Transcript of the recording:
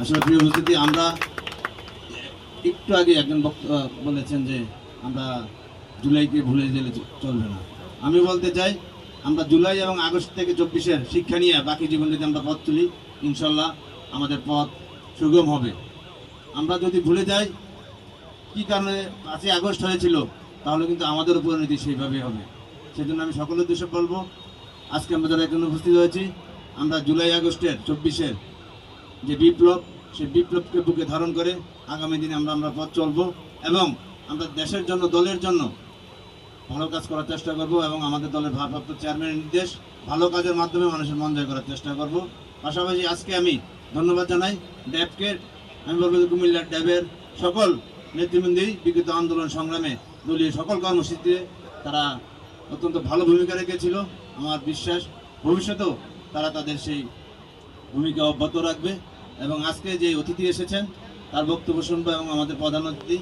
আসলে প্রিয় উপস্থিতি, আমরা একটু আগে একজন বক্তা বলেছেন যে আমরা জুলাইকে ভুলে গেলে চলবে না। আমি বলতে চাই, আমরা জুলাই এবং আগস্ট থেকে চব্বিশের শিক্ষা নিয়ে বাকি জীবন যদি আমরা পথ তুলি, ইনশাল্লাহ আমাদের পথ সুগম হবে। আমরা যদি ভুলে যাই, কি কারণে পাঁচই আগস্ট হয়েছিল, তাহলে কিন্তু আমাদের পরিণতি সেইভাবে হবে। সেজন্য আমি সকলের উদ্দেশ্যে বলব, আজকে আমরা যারা এখানে উপস্থিত হয়েছি, আমরা জুলাই আগস্টের চব্বিশের যে বিপ্লব সেই বিপ্লবকে বুকে ধারণ করে আগামী দিনে আমরা আমরা পথ চলবো এবং আমরা দেশের জন্য, দলের জন্য ভালো কাজ করার চেষ্টা করব এবং আমাদের দলের ভারপ্রাপ্ত চেয়ারম্যানের নির্দেশ ভালো কাজের মাধ্যমে মানুষের মন জয় করার চেষ্টা করব। পাশাপাশি আজকে আমি ধন্যবাদ জানাই ড্যাবকে। আমি বলব যে কুমিল্লার ড্যাবের সকল নেতৃবৃন্দি বিগত আন্দোলন সংগ্রামে দলীয় সকল কর্মসূচিতে তারা অত্যন্ত ভালো ভূমিকা রেখেছিল। আমার বিশ্বাস ভবিষ্যতেও তারা তাদের সেই ভূমিকা অব্যাহত রাখবে এবং আজকে যে অতিথি এসেছেন, তার বক্তব্য শুনব এবং আমাদের প্রধান অতিথি